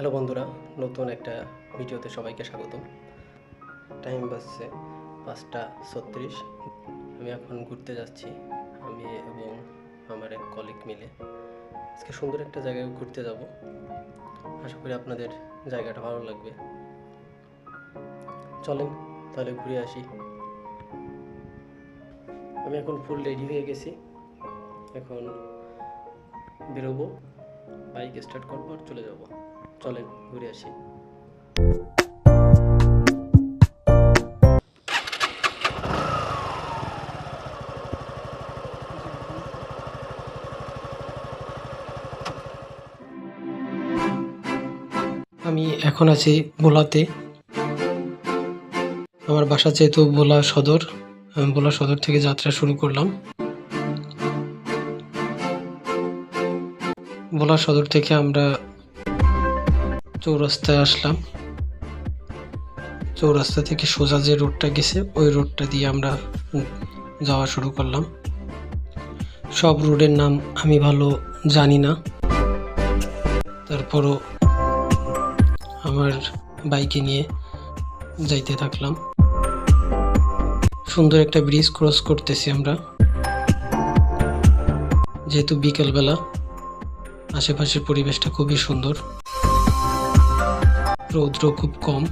Hello বন্ধুরা, নতুন একটা ভিডিওতে সবাইকে স্বাগতম। টাইম বাজছে পাঁচটা ছত্রিশ। আমি এখন ঘুরতে যাচ্ছি, আমি এবং আমার এক কলিগ মিলে। আজকে সুন্দর একটা জায়গায় ঘুরতে যাব। আশা করি আপনাদের জায়গাটা ভালো লাগবে। চলেন, তাহলে ঘুরে আসি। আমি এখন ফুল রেডি হয়ে গেছি। এখন বেরোবো। বাইক স্টার্ট করব আর চলে যাব। চলেন ঘুরে আসি। আমি এখন আছি ভোলাতে। আমার বাসা যেহেতু ভোলা সদর ভোলা সদর থেকে যাত্রা শুরু করলাম। ভোলা সদর থেকে আমরা চৌরাস্তায় আসলাম। চৌরাস্তা থেকে সোজা যে রোডটা গেছে, ওই রোডটা দিয়ে আমরা যাওয়া শুরু করলাম। সব রোডের নাম আমি ভালো জানি না। তারপরও আমার বাইকে নিয়ে যাইতে থাকলাম। সুন্দর একটা ব্রিজ ক্রস করতেছি আমরা। যেহেতু বিকেলবেলা, আশেপাশের পরিবেশটা খুবই সুন্দর। রৌদ্র খুব কম।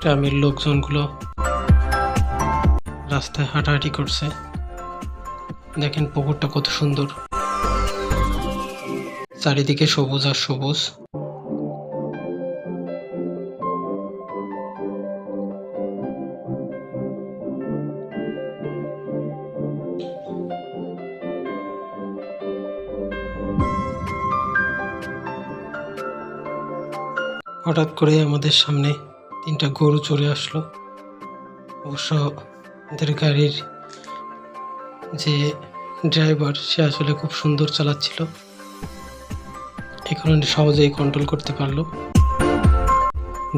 গ্রামের লোকজনগুলো রাস্তায় হাঁটাহাঁটি করছে। দেখেন পুকুরটা কত সুন্দর। চারিদিকে সবুজ আর সবুজ। হঠাৎ করে আমাদের সামনে তিনটা গরু চলে আসলো। অবশ্য আমাদের গাড়ির যে ড্রাইভার, সে আসলে খুব সুন্দর চালাচ্ছিল। এখন সহজেই কন্ট্রোল করতে পারল।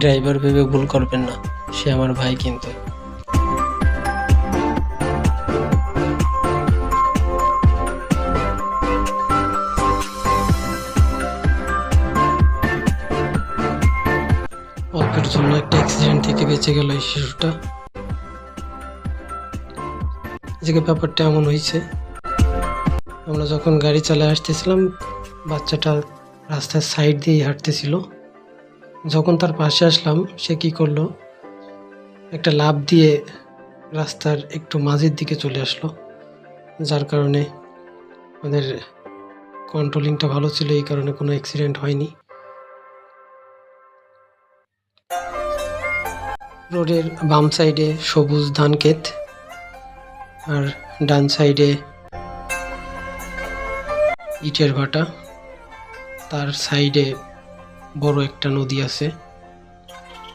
ড্রাইভার ভেবে ভুল করবেন না, সে আমার ভাই কিন্তু। বেঁচে গেল এই শিশুটা। আজকে ব্যাপারটা এমন হয়েছে, আমরা যখন গাড়ি চালায় আসতেছিলাম, বাচ্চাটা রাস্তার সাইড দিয়ে হাঁটতেছিল। যখন তার পাশে আসলাম, সে কি করল? একটা লাভ দিয়ে রাস্তার একটু মাঝের দিকে চলে আসলো, যার কারণে আমাদের কন্ট্রোলিংটা ভালো ছিল, এই কারণে কোনো অ্যাক্সিডেন্ট হয়নি। রোডের বাম সাইডে সবুজ ধান ক্ষেত আর ডান সাইডে ইটের ভাটা। তার সাইডে বড় একটা নদী আছে।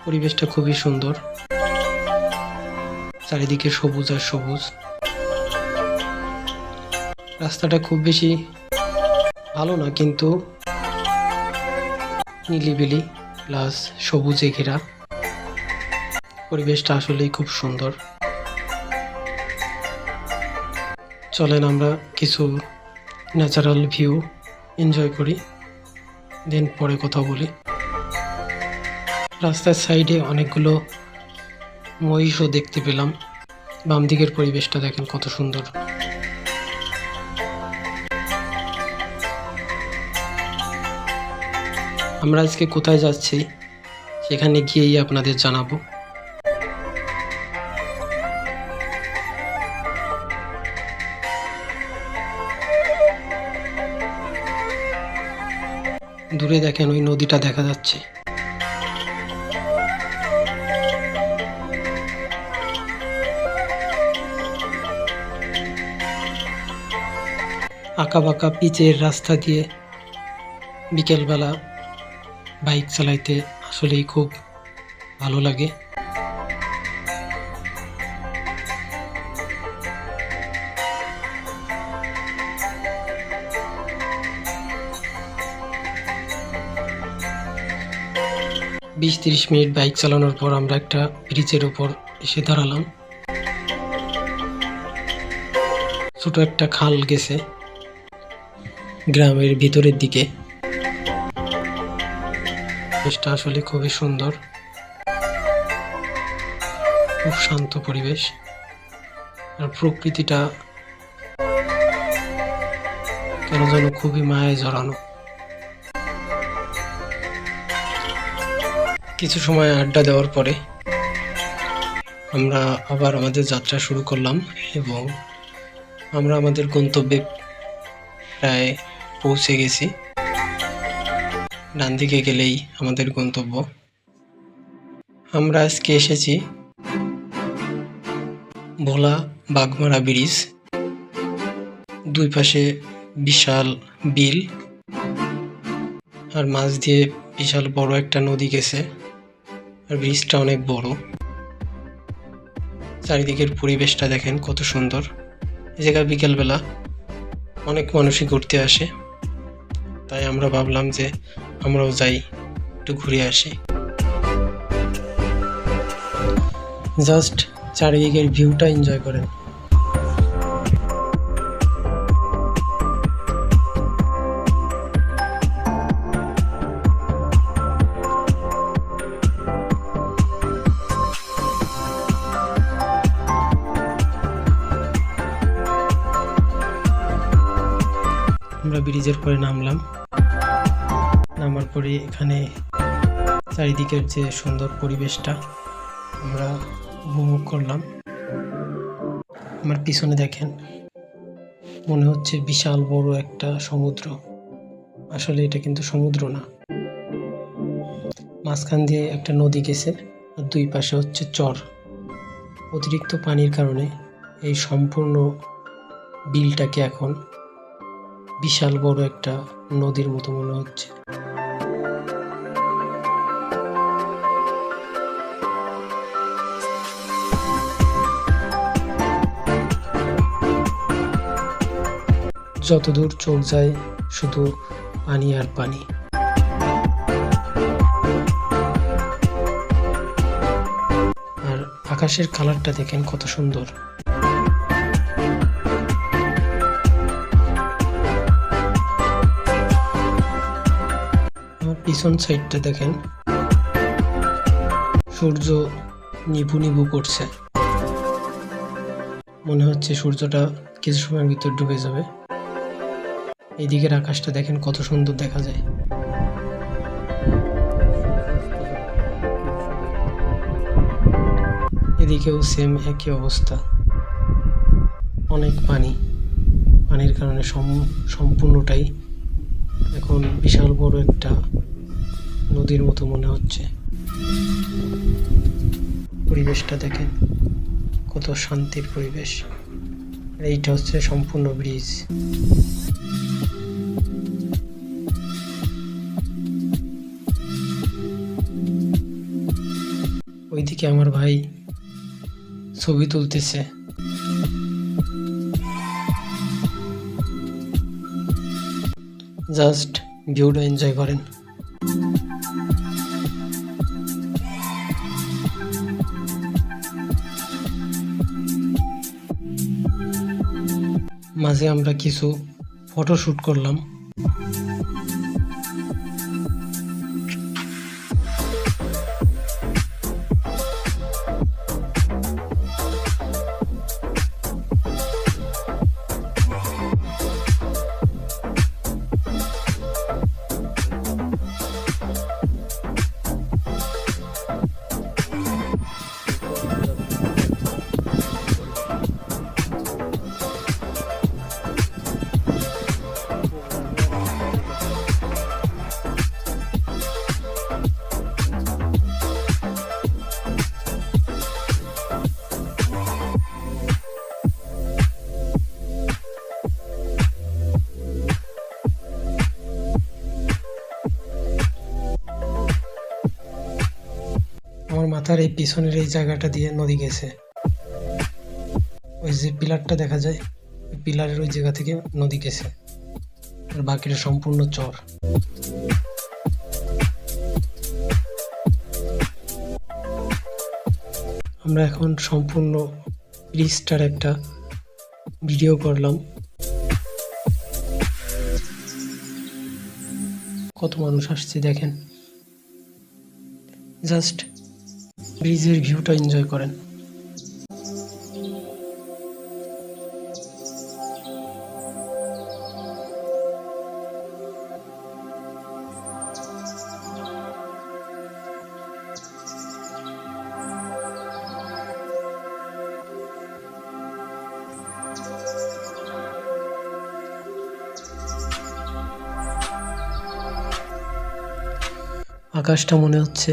পরিবেশটা খুবই সুন্দর। চারিদিকে সবুজ আর সবুজ। রাস্তাটা খুব বেশি ভালো না, কিন্তু নিলিবিলি, প্লাস সবুজে ঘেরা। পরিবেশটা আসলেই খুব সুন্দর। চলেন আমরা কিছু ন্যাচারাল ভিউ এনজয় করি দেন পরে কথা বলি। রাস্তার সাইডে অনেকগুলো মহিষও দেখতে পেলাম। বাম দিকের পরিবেশটা দেখেন কত সুন্দর। আমরা আজকে কোথায় যাচ্ছি, সেখানে গিয়েই আপনাদের জানাব। দূরে দেখেন, ওই নদীটা দেখা যাচ্ছে। আঁকা বাঁকা পিচের রাস্তা দিয়ে বিকেলবেলা বাইক চালাইতে আসলেই খুব ভালো লাগে। বিশ তিরিশ মিনিট বাইক চালানোর পর আমরা একটা ব্রিজের উপর এসে দাঁড়ালাম। ছোট একটা খাল গেছে গ্রামের ভিতরের দিকে। পরিবেশটা আসলে খুবই সুন্দর। খুব শান্ত পরিবেশ। আর প্রকৃতিটা কেন যেন খুবই মায়ায় জড়ানো। কিছু সময় আড্ডা দেওয়ার পরে আমরা আবার আমাদের যাত্রা শুরু করলাম এবং আমরা আমাদের গন্তব্যে প্রায় পৌঁছে গেছি। ডান দিকে গেলেই আমাদের গন্তব্য। আমরা আজকে এসেছি ভোলা বাগমারা ব্রিজ। দুই পাশে বিশাল বিল। আর মাছ দিয়ে বিশাল বড় একটা নদী গেছে। আর ব্রিজটা অনেক বড়। চারিদিকের পরিবেশটা দেখেন কত সুন্দর। এই জায়গায় বিকেলবেলা অনেক মানুষই ঘুরতে আসে। তাই আমরা ভাবলাম যে আমরাও যাই, একটু ঘুরে আসি। জাস্ট চারিদিকের ভিউটা এনজয় করেন। ব্রিজের পরে নামলাম। নামার পরে এখানে চারিদিকের যে সুন্দর পরিবেশটা, আমরা উপভোগ করলাম। আমার পিছনে দেখেন, মনে হচ্ছে বিশাল বড় একটা সমুদ্র। আসলে এটা কিন্তু সমুদ্র না। মাঝখান দিয়ে একটা নদী গেছে, আর দুই পাশে হচ্ছে চর। অতিরিক্ত পানির কারণে এই সম্পূর্ণ বিলটাকে এখন বিশাল বড় একটা নদীর মতো মনে হচ্ছে। যতদূর চোখ যায়, শুধু পানি আর পানি। আর আকাশের কালারটা দেখেন কত সুন্দর। পিছন সাইডটা দেখেন। সূর্য নিভু নিভু করছে। মনে হচ্ছে সূর্যটা কিছু সময়ের ভিতর ডুবে যাবে। এইদিকের আকাশটা দেখেন কত সুন্দর দেখা যায়। এদিকেও সেম একই অবস্থা। অনেক পানি। পানির কারণে সম- সম্পূর্ণটাই এখন বিশাল বড় একটা নদীর মতো মনে হচ্ছে। পরিবেশটা দেখেন, কত শান্তির পরিবেশ। এইটা হচ্ছে সম্পূর্ণ ব্রিজ। ওইদিকে আমার ভাই ছবি তুলতেছে। জাস্ট ভিউটা এনজয় করেন। মাঝে আমরা কিছু ফটো শ্যুট করলাম। মাথার এই পিছনের এই জায়গাটা দিয়ে নদী গেছে। ওই যে পিলারটা দেখা যায়, ওই পিলারের ওই জায়গা থেকে নদী গেছে। আর বাকিটা সম্পূর্ণ চর। আমরা এখন সম্পূর্ণ ব্রিজটার একটা ভিডিও করলাম। কত মানুষ আসছে দেখেন। জাস্ট ব্রিজের ভিউটা এনজয় করেন। আকাশটা মনে হচ্ছে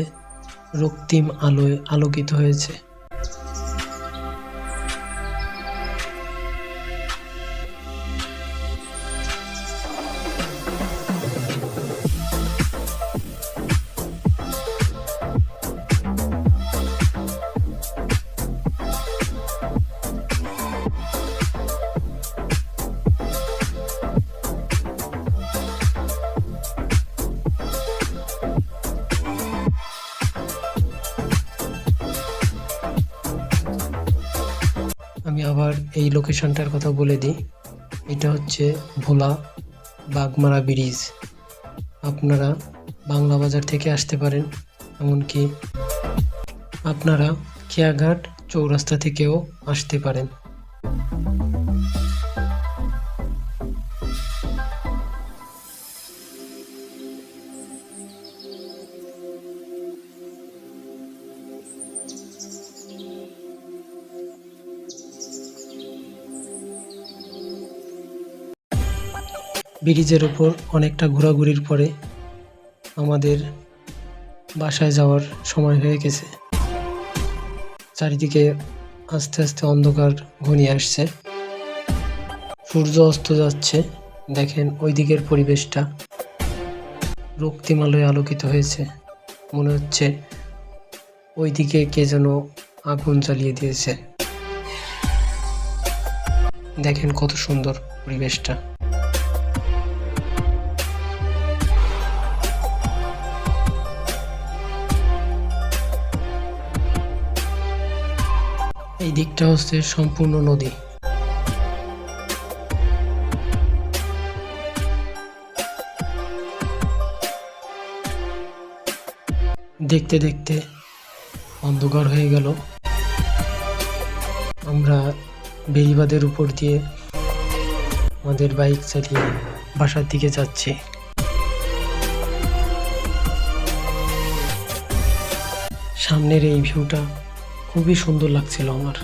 রক্তিম আলোয় আলোকিত হয়েছে। এই লোকেশনটার কথা বলে দিই। এটা হচ্ছে ভোলা বাগমারা ব্রিজ। আপনারা বাংলা বাজার থেকে আসতে পারেন, এমনকি আপনারা খেয়াঘাট চৌরাস্তা থেকেও আসতে পারেন। ব্রিজের উপর অনেকটা ঘোরাঘুরির পরে আমাদের বাসায় যাওয়ার সময় হয়ে গেছে। চারিদিকে আস্তে আস্তে অন্ধকার ঘনিয়ে আসছে। সূর্য অস্ত যাচ্ছে। দেখেন ওই দিকের পরিবেশটা। রক্তিমালয়ে আলোকিত হয়েছে। মনে হচ্ছে ওই দিকে কে যেন আগুন জ্বালিয়ে দিয়েছে। দেখেন কত সুন্দর পরিবেশটা। এই দিকটা হচ্ছে সম্পূর্ণ নদী। দেখতে দেখতে অন্ধকার হয়ে গেল। আমরা বেড়িবাঁধের উপর দিয়ে আমাদের বাইক চালিয়ে বাসার দিকে যাচ্ছি। সামনের এই ভিউটা খুবই সুন্দর লাগছিল আমার।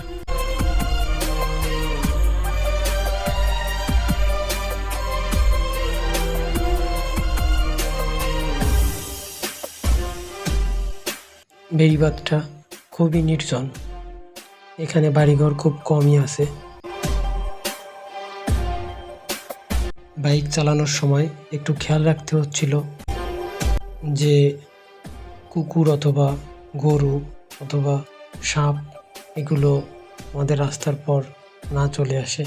বেড়িবাঁধটা খুবই নির্জন। এখানে বাড়িঘর খুব কমই আছে। বাইক চালানোর সময় একটু খেয়াল রাখতে হচ্ছিল যে কুকুর অথবা গরু অথবা সাপ, এগুলো আমাদের রাস্তার পর না চলে আসে।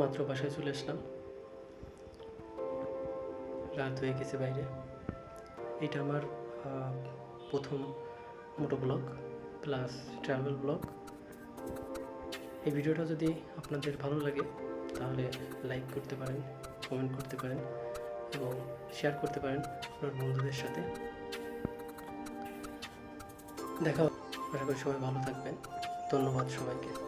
মাত্র বাসায় চলে আসলাম। রাত হয়ে গেছে বাইরে। এটা আমার প্রথম moto vlog, plus travel vlog. এই ভিডিওটা যদি আপনাদের ভালো লাগে, তাহলে লাইক করতে পারেন। কমেন্ট করতে পারেন এবং শেয়ার করতে পারেন আপনার বন্ধুদের সাথে। দেখা। আশা করি সবাই ভালো থাকবেন। ধন্যবাদ সবাইকে।